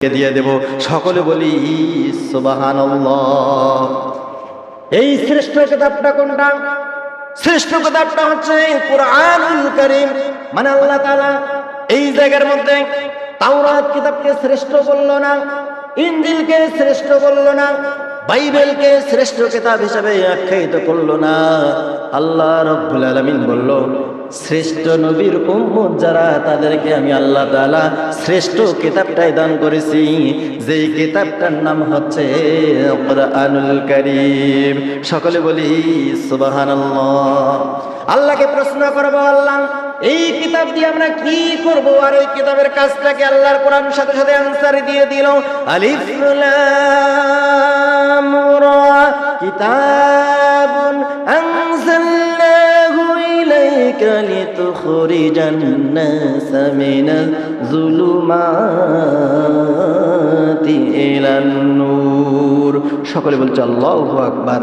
দিয়ে দেব? সকলে বলি এই শ্রেষ্ঠ কিতাবটা কোনটা? শ্রেষ্ঠ কিতাবটা হচ্ছে মানে আল্লাহ তালা এই জায়গার মধ্যে তাওরাত কিতাবকে শ্রেষ্ঠ বলল না ইঞ্জিলকে শ্রেষ্ঠ বলল না বাইবেলকে শ্রেষ্ঠ কেতাব হিসেবে আখ্যায়িত করল না। আল্লাহ রব্বুল আলামিন বলল, শ্রেষ্ঠ নবীর উম্মত যারা, তাদেরকে আমি আল্লাহ তাআলা শ্রেষ্ঠ কিতাবটাই দান করেছি। যেই কিতাবটার নাম হচ্ছে কারীম। সকলে বলি, সুবহানাল্লাহ। আল্লাহকে প্রশ্ন করব, আল্লাহ, এই কিতাব দিয়ে আমরা কি করব? আর এই কিতাবের কাজটাকে আল্লাহর কোরআন সাথে সাথে আনসার দিয়ে দিল। আলিফ লাম রা أنزلناه إليك لتخرج الناس من الظلمات إلى النور সকলে বলছে আল্লাহ আকবার।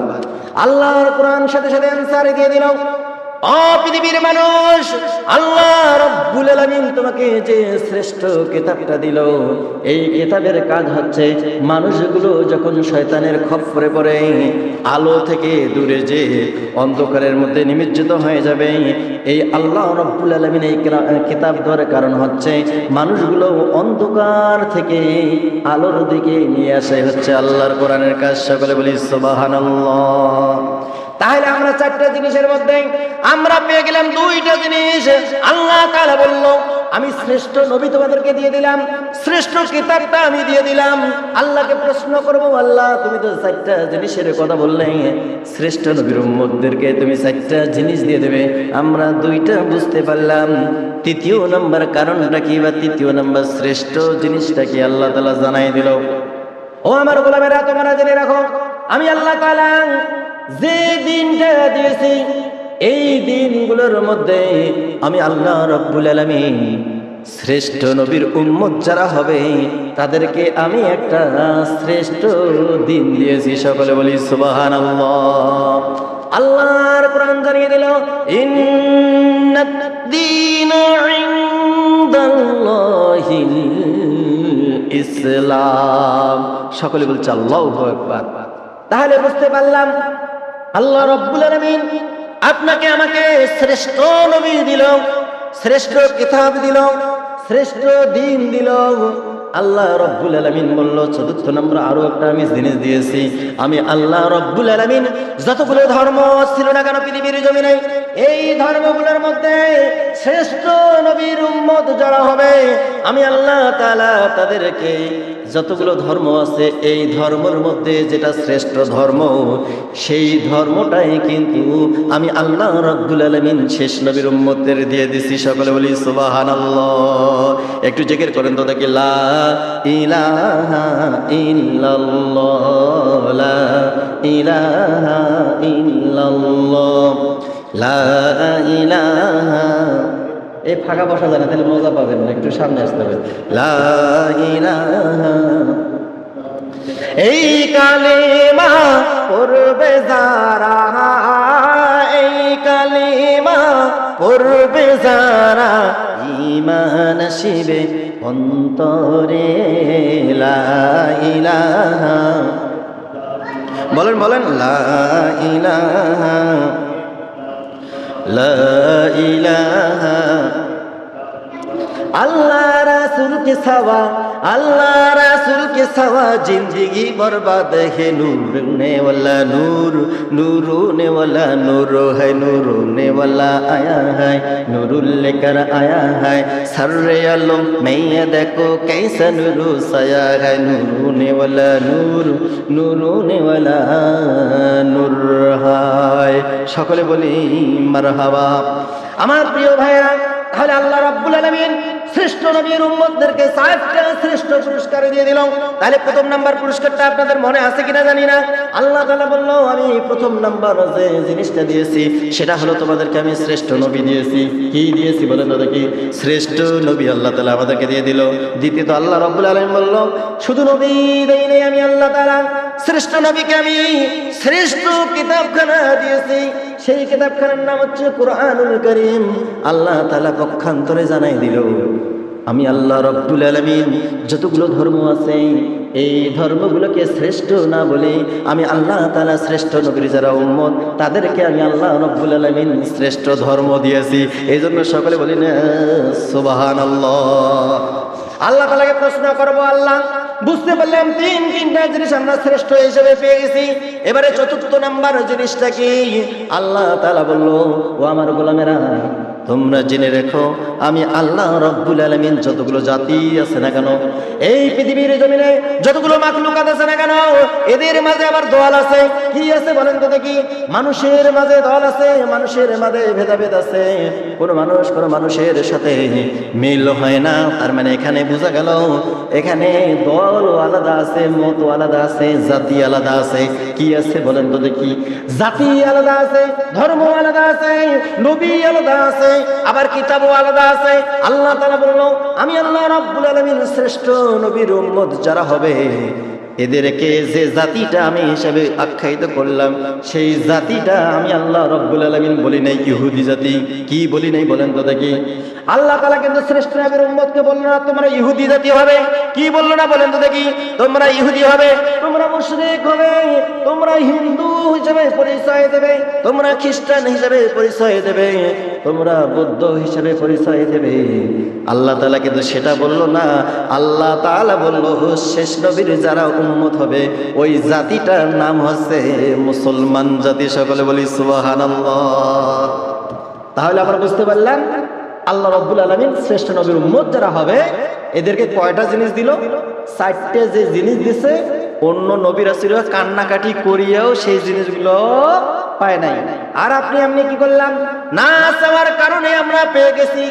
আল্লাহর কোরআন সাথে সাথে অ্যান্সার দিয়ে দিল। ও পৃথিবীর মানুষ, আল্লাহ রব্বুল আলামিন তোমাকে যে শ্রেষ্ঠ কিতাবটা দিল, এই কিতাবের কাজ হচ্ছে মানুষগুলো যখন শয়তানের খপ্পরে পড়ে, আলো থেকে দূরে যে অন্ধকারের মধ্যে নিমজ্জিত হয়ে যাবে, এই আল্লাহ রব্বুল আলামিন এই কিতাব দেওয়ার কারণ হচ্ছে মানুষগুলো অন্ধকার থেকে আলোর দিকে নিয়ে আসে হচ্ছে আল্লাহর কোরআনের কাজ। সকলে বলি, সুবহানাল্লাহ। তাহলে আমরা চারটা জিনিসের মধ্যে আমরা পেয়ে গেলাম দুইটা জিনিস। আল্লাহ তাআলা বলল, আমি শ্রেষ্ঠ নবী তোমাদেরকে দিয়ে দিলাম, শ্রেষ্ঠ কিতাবটা আমি দিয়ে দিলাম। আল্লাহকে প্রশ্ন করব, আল্লাহ, তুমি তো চারটা জিনিসের কথা বললে। শ্রেষ্ঠ নবীর উম্মতদেরকে তুমি চারটা জিনিস দিয়ে দেবে। আমরা দুইটা বুঝতে পারলাম। তৃতীয় নাম্বার কারণটা কি বা তৃতীয় নাম্বার শ্রেষ্ঠ জিনিসটা কি আল্লাহ তাআলা জানাই দিল। ও আমার গোলামেরা, তোমরা জেনে রাখো, আমি আল্লাহ তাআলা যে দিনটা দিয়েছি, এই দিনগুলোর মধ্যে আমি আল্লাহ রব্বুল আলামিন শ্রেষ্ঠ নবীর উম্মত যারা হবে, তাদেরকে আমি একটা শ্রেষ্ঠ দিন দিয়েছি। সকলে বলি, সুবহানাল্লাহ। আল্লাহর কোরআন জানিয়ে দিল ইসলাম। সকলে বলছে, আল্লাহু তাহলে বুঝতে পারলাম আল্লাহ রব্বুল আলমিন আপনাকে আমাকে শ্রেষ্ঠ নবী দিল, শ্রেষ্ঠ কিতাব দিল, শ্রেষ্ঠ দিন দিল। আল্লাহ রব্বুল আলমিন বলল, চতুর্থ নম্বর আরও একটা আমি জিনিস দিয়েছি। আমি আল্লাহ রব্বুল আলমিন যতগুলো ধর্ম ছিল না কেন পৃথিবীর এই ধর্মগুলোর মধ্যে শ্রেষ্ঠ নবীর উম্মত যারা হবে, আমি আল্লাহ তাআলা তাদেরকে যতগুলো ধর্ম আছে, এই ধর্মের মধ্যে যেটা শ্রেষ্ঠ ধর্ম, সেই ধর্মটাই কিন্তু আমি আল্লাহ রব্বুল আলামিন শেষ নবীর উম্মতের দিয়ে দিছি। সকলে বলি, সুবহানাল্লাহ। একটু জিকির করেন তো দেখি, লা ইলাহা ইলাহা ইল্লাল্লাহ। এই ফাঁকা বসা যায় না, তাহলে মজা পাবেন না, একটু সামনে আসতে হবে। এই কালিমা পড়বে যারা, এই কালিমা করবে যারা ইমান শিবে অন্তরে। বলেন বলেন, লা ইলাহা রাসুলকে ইলাহা আল্লাহ রাসুল কে সাওয়া জিন্দিগি বরবাদ হে নূর নেওয়ালা নূর, নূরু নেওয়ালা নূর হে নূরু নেওয়ালা আয়া হায়, নূরুল লেকার আয়া হায়। সর্রে আলম মেয়ে দেখো কেসা নূরু সায়া হায়, নূরু নেওয়ালা নূর, নূরু নেওয়ালা নূর হায়। সকলে বলি মারহাবা। আমার প্রিয় ভাইয়া তাহলে আল্লাহ রাব্বুল আলামিন শ্রেষ্ঠ পুরস্কার দিয়ে দিল তাহলে প্রথম নাম্বার পুরস্কারটা আপনাদের মনে আছে কিনা জানি না। আল্লাহ বলল, আমি প্রথম নাম্বার যে জিনিসটা দিয়েছি, সেটা হলো তোমাদেরকে আমি শ্রেষ্ঠ নবী দিয়েছি। কি দিয়েছি বলেন শ্রেষ্ঠ নবী আল্লাহ তাআলা আমাদেরকে দিয়ে দিল। দ্বিতীয়ত আল্লাহ রাব্বুল আলামিন বলল, শুধু নবী দেই নাই আমি আল্লাহ তাআলা, শ্রেষ্ঠ নবীকে আমি শ্রেষ্ঠ কিতাবখানা দিয়েছি। সেই কিতাবখানার নাম হচ্ছে কোরআনুল করিম। আল্লাহ তাআলা পক্ষান্তরে জানাই দিল। আমি আল্লাহ রব্দুল আলমিন, যতগুলো ধর্ম আছে, এই ধর্মগুলোকে শ্রেষ্ঠ না বলে আমি আল্লাহ তালা শ্রেষ্ঠ নবীর যারা উম্মত, তাদেরকে আমি আল্লাহ রব্বুল আলমিন শ্রেষ্ঠ ধর্ম দিয়েছি। এই জন্য সকলে বলি, না সুবাহান আল্লাহ আল্লাহ তালাকে প্রশ্ন করব, আল্লাহ, বুঝতে পারলাম তিন তিনটা জিনিস আমরা শ্রেষ্ঠ হিসেবে পেয়ে গেছি এবারে চতুর্থ নাম্বার জিনিসটা কি? আল্লাহ তালা বলল, ও আমার গোলামেরা তোমরা জেনে রেখো, আমি আল্লাহ রব্বুল আলমিন যতগুলো জাতি আছে না কেন, এই পৃথিবীর জমিনে যতগুলো মাখলুকাত আছে না কেন, এদের মাঝে আবার দল আছে। কি আছে বলেন তো দেখি? মানুষের মাঝে দল আছে, মানুষের মাঝে ভেদাভেদ আছে। কোন মানুষ কোন মানুষের সাথে মিল হয় না, তার মানে এখানে বোঝা গেল, এখানে দল আলাদা আছে, মত আলাদা আছে, জাতি আলাদা আছে। কি আছে বলেন তো দেখি? জাতি আলাদা আছে, ধর্ম আলাদা আছে, নবী আলাদা আছে আবার কিতাবও আলাদা আছে। আল্লাহ তারা বলল, আমি আল্লাহ রাব্বুল আলমিন শ্রেষ্ঠ নবীর যারা হবে এদেরকে যে জাতিটা আমি হিসাবে আখ্যায়িত করলাম, সেই জাতিটা আমি আল্লাহ রব্বুল আলমিন বলি নাই, ইহুদি জাতি। কি বলি নাই বলেন তো দেখি। আল্লাহ তালা কিন্তু শ্রেষ্ঠ নবীর উম্মতকে বলল না, তোমরা ইহুদি জাতি হবে? কি বলল না বলেন তো দেখি। তোমরা ইহুদি হবে, তোমরা মুশরিক হবে, তোমরা হিন্দু হিসেবে পরিচয় দেবে, তোমরা খ্রিস্টান হিসেবে পরিচয় দেবে, তোমরা বৌদ্ধ হিসেবে পরিচয় দেবে। আল্লাহ তালা কিন্তু সেটা বলল না। আল্লাহ তাআলা বলল শেষ নবীর যারা উম্মত হবে। ওই জাতিটার নাম হচ্ছে মুসলমান জাতি। সকলে বলি, সুবহানাল্লাহ। তাহলে আমরা বুঝতে পারলাম আল্লাহ রব্বুল আলমিন শ্রেষ্ঠ নবীর উম্মত যারা হবে, এদেরকে কয়টা জিনিস দিল? চারটে যে জিনিস দিছে, অন্য নবীরা ছিল কান্নাকাটি করিয়াও সেই জিনিসগুলো পায় নাই। আর আপনি এমনি কি করলাম? না চাওয়ার কারণে আমরা পেয়ে গেছি।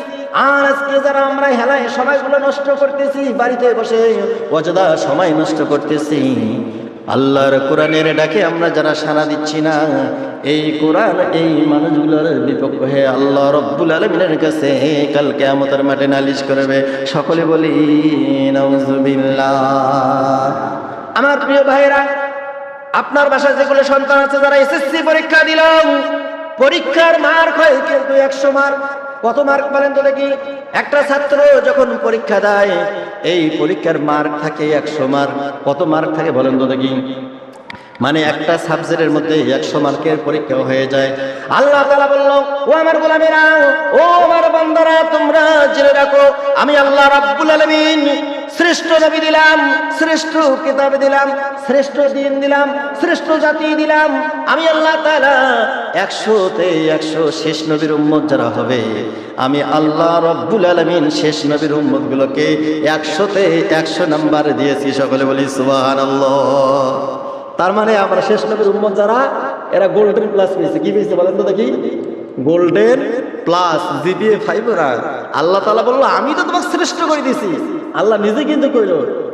আর আজকে যারা আমরা হেলায় সময়গুলো নষ্ট করতেছি, বাড়িতে বসে অযথা সময় নষ্ট করতেছি, আল্লাহর কোরআনের ডাকে আমরা যারা সাড়া দিচ্ছি না, এই কোরআন, এই মানুষগুলোর বিপক্ষে আল্লাহ রব্বুল আলমিনের কাছে কাল কেয়ামতের মাঠে নালিশ করবে। সকলে বলি আমার প্রিয় ভাইরা আপনার বাসায় যেগুলো সন্তান আছে যারা এসএসসি পরীক্ষা দিল, পরীক্ষার মার্ক হয় কিন্তু একশো মার্ক কত মার্ক বলেন তো দেখি, একটা ছাত্র যখন পরীক্ষা দেয়, এই পরীক্ষার মার্ক থাকে একশো মার্ক কত মার্ক থাকে বলেন তো দেখি মানে একটা সাবজেক্টের মধ্যে একশো মার্কের পরীক্ষা হয়ে যায়। আল্লাহ তালা বলল, ও আমার গোলামেরা, ও আমার বান্দারা, তোমরা জেনে রাখো, আমি আল্লাহ রাবুল আলমিন শ্রেষ্ঠ নবী দিলাম, শ্রেষ্ঠ কিতাব দিলাম, শ্রেষ্ঠ দিন দিলাম, শ্রেষ্ঠ জাতি দিলাম। আমি আল্লাহ তাআলা একশোতে একশো শেষ নবীর উম্মত যারা হবে, আমি আল্লাহ রব্বুল আলমিন শেষ নবীর উম্মত গুলোকে একশোতে একশো নাম্বার দিয়েছি, সকলে বলি সুবাহান তার মানে আমরা শেষ নবীর উম্মত যারা, এরা গোল্ডেন প্লাস পেয়েছে কি পেয়েছে বলেন তো দেখি। গোল্ডেন প্লাস জিপিএ ফাইভ আল্লাহ তালা বলল, আমি তো তোমাকে শ্রেষ্ঠ করে দিছি। আল্লাহ নিজে কিন্তু কইল,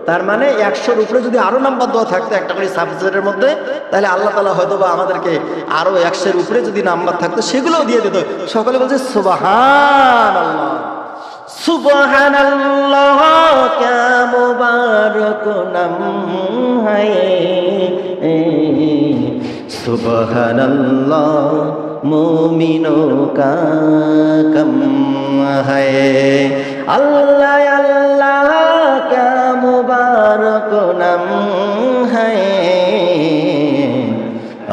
তার মানে একশোর উপরে যদি আরও নাম্বার দেওয়া থাকতো একটা করে সাবজেক্টের মধ্যে, তাহলে আল্লাহ তালা হয়তো বা আমাদেরকে আরও একশোর উপরে যদি নাম্বার থাকতো, সেগুলোও দিয়ে দিত। সকলে বলছে সুবাহান আল্লাহ সুবহান নাম সুবহান মোমিনো কা কম হায়। আল্লাহ আল্লাহ ক্যা মুবারক নাম হায়।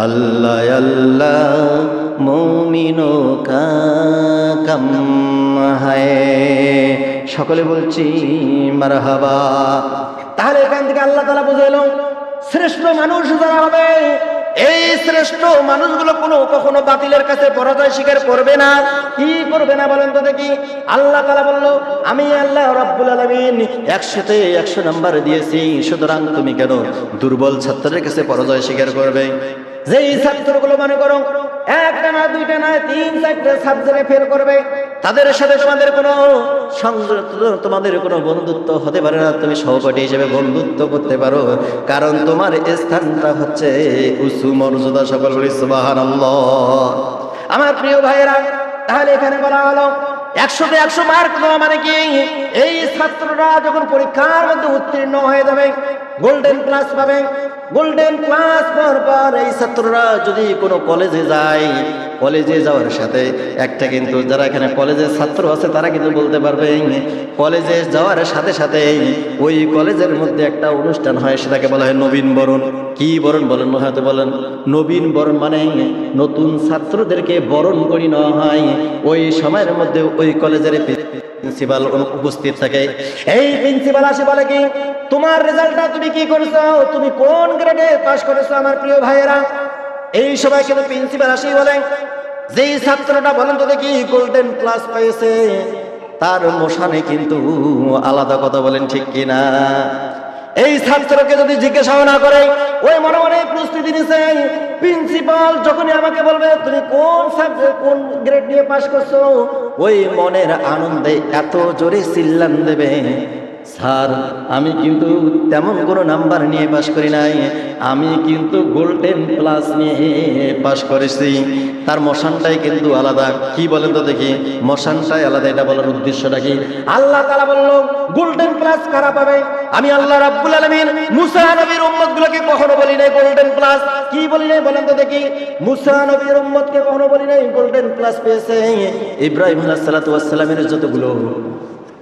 আল্লাহ আল্লাহ মোমিনো কা কম হায়। সকলে বলছি, মারহাবা। তাহলে এখান থেকে আল্লাহ তালা বুঝাইল, শ্রেষ্ঠ মানুষ যারা হবে এই শ্রেষ্ঠ মানুষগুলো কোনো কখনো বাতিলের কাছে পরাজয় স্বীকার করবে না। কি করবে না বলেন তো দেখি। আল্লাহ তালা বলল, আমি আল্লাহ রব্বুল আলমিন একশোতে একশো নাম্বার দিয়েছি, সুতরাং তুমি কেন দুর্বল ছাত্রের কাছে পরাজয় স্বীকার করবে? যেই ছাত্রগুলো মনে করো, একটা না, দুইটা না, তিন, চারটে সাবজেক্টে ফেল করবে, তাদের সাথে তোমাদের কোনো তোমাদের কোনো বন্ধুত্ব হতে পারে না। তুমি সহপাঠী হিসেবে বন্ধুত্ব করতে পারো, কারণ তোমার স্থানটা হচ্ছে উঁচু মর্যাদা সকল বলি আমার প্রিয় ভাইয়েরা, তাহলে এখানে বলা হলো, একশোতে একশো মার্ক দেওয়া মানে কি? এই ছাত্ররা যখন পরীক্ষার মধ্যে উত্তীর্ণ হয়ে যাবে গোল্ডেন ক্লাস পাবে গোল্ডেন ক্লাস পর এই ছাত্ররা যদি কোনো কলেজে যায় কলেজে যাওয়ার সাথে একটা কিন্তু যারা এখানে কলেজের ছাত্র আছে, তারা কিন্তু বলতে পারবে কলেজে যাওয়ার সাথে সাথে ওই কলেজের মধ্যে একটা অনুষ্ঠান হয়, সেটাকে বলা হয় নবীন বরণ। কি বরণ বলেন, হয়তো বলেন। নবীন বরণ মানে নতুন ছাত্রদেরকে বরণ করি নেওয়া হয়। ওই সময়ের মধ্যে ওই কলেজের প্রিন্সিপাল উপস্থিত থাকে। এই প্রিন্সিপাল আসে বলে কি? তোমার রেজাল্টটা তুমি কি করেছ? তুমি কোন গ্রেডে পাশ করেছ আমার প্রিয় ভাইয়েরা? এই সময় কিন্তু প্রিন্সিপাল আসেই বলে, যেই ছাত্রটা বলেন তো দেখি গোল্ডেন ক্লাস পেয়েছে তার মশানে কিন্তু আলাদা কথা বলেন ঠিক কিনা? এই ছাত্রকে যদি জিজ্ঞাসাও না করে, ওই মনে মনে প্রস্তুতি নিছে প্রিন্সিপাল যখনই আমাকে বলবে, তুমি কোন সাবজেক্ট কোন গ্রেড নিয়ে পাশ করছ? ওই মনের আনন্দে এত জোরে চিল্লান দেবে। স্যার, আমি কিন্তু তেমন কোনো নাম্বার নিয়ে পাশ করি নাই। আমি কিন্তু গোল্ডেন প্লাস নিয়ে পাশ করেছি। তার মশানটাই কিন্তু আলাদা। কি বলেন তো দেখি? মশানটাই আলাদা। এটা বলার উদ্দেশ্যটা কি? আল্লাহ তালা বলল, গোল্ডেন প্লাস কারা পাবে? আমি আল্লাহ রাব্বুল আলামিন মুসা নবীর উম্মত গুলোকে কখনো বলি নাই গোল্ডেন প্লাস। কি বলি নাই বলেন তো দেখি? মুসা নবীর উম্মতকে কখনো বলি নাই গোল্ডেন প্লাস পেয়েছে। ইব্রাহিম আলাইহিস সালাতু ওয়াস যতগুলো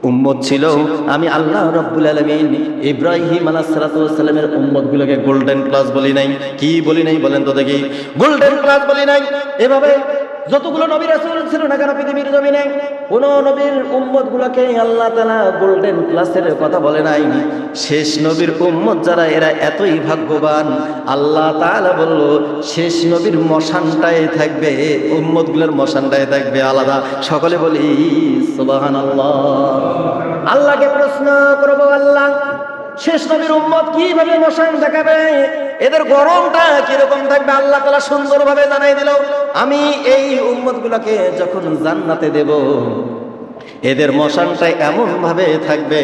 উম্মত ছিল। আমি আল্লাহ রব্বুল আলমিন ইব্রাহিম আলাহ সালাতামের উম্মত গুলোকে গোল্ডেন ক্লাস বলি নাই। কি বলি নাই বলেন তো দেখি। গোল্ডেন ক্লাস বলি নাই। এভাবে যতগুলো নবীর ছিল না কেন পৃথিবীর জমিনে কোন নবীর উম্মত গুলাকে আল্লাহ তালা গোল্ডেন ক্লাসের কথা বলে নাই। শেষ নবীর উম্মত যারা, এরা এতই ভাগ্যবান। আল্লাহ তালা বলল, শেষ নবীর মশানটায় থাকবে উম্মতগুলোর মশানটায় থাকবে আলাদা। সকলে বলি, সুবহানাল্লাহ। আল্লাহকে প্রশ্ন করব, আল্লাহ। শেষ নবীর উম্মত কীভাবে মশান দেখাবে? এদের গরমটা কীরকম থাকবে? আল্লাহ তালা সুন্দরভাবে জানাই দিল, আমি এই উম্মত গুলোকে যখন জান্নাতে দেব, এদের মশানটা এমন ভাবে থাকবে,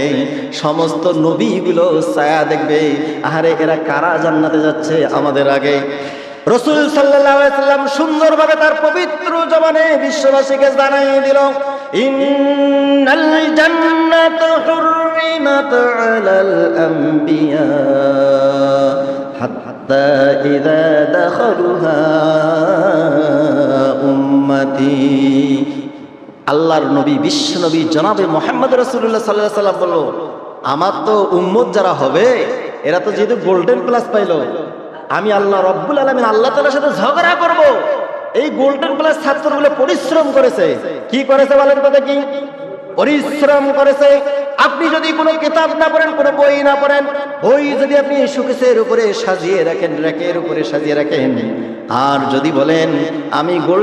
সমস্ত নবীগুলো ছায়া দেখবে, আহারে এরা কারা জান্নাতে যাচ্ছে আমাদের আগে। রসুল সাল্লাম সুন্দরভাবে তার পবিত্র জবানে বিশ্ববাসীকে জানাই দিল, ইন্নাল জান্নাত হুররিমাত আলাল আম্বিয়া হাত্তা ইযা দাখালুহা উম্মতি আল্লাহর নবী, বিশ্ব নবী জনাবে মোহাম্মদ রসুল্লাহ সাল্লাহ সাল্লাম বলল, আমার তো উম্মত যারা হবে, এরা তো যেহেতু গোল্ডেন প্লাস পাইলো। আমি আল্লাহ রব্বুল আলমিন আল্লাহ তালার সাথে ঝগড়া করব। এই গোল্ডেন প্লাস ছাত্রগুলো পরিশ্রম করেছে। কি করেছে বলেন তো দেখি। পরিশ্রম করেছে। আপনি যদি কোনো কিতাব না পড়েন, কোনো বই না পড়েন, বই যদি আপনি সুকেশের উপরে সাজিয়ে রাখেন, র্যাকের উপরে সাজিয়ে রাখেন, আর যদি বলেন, আমি গোল্ড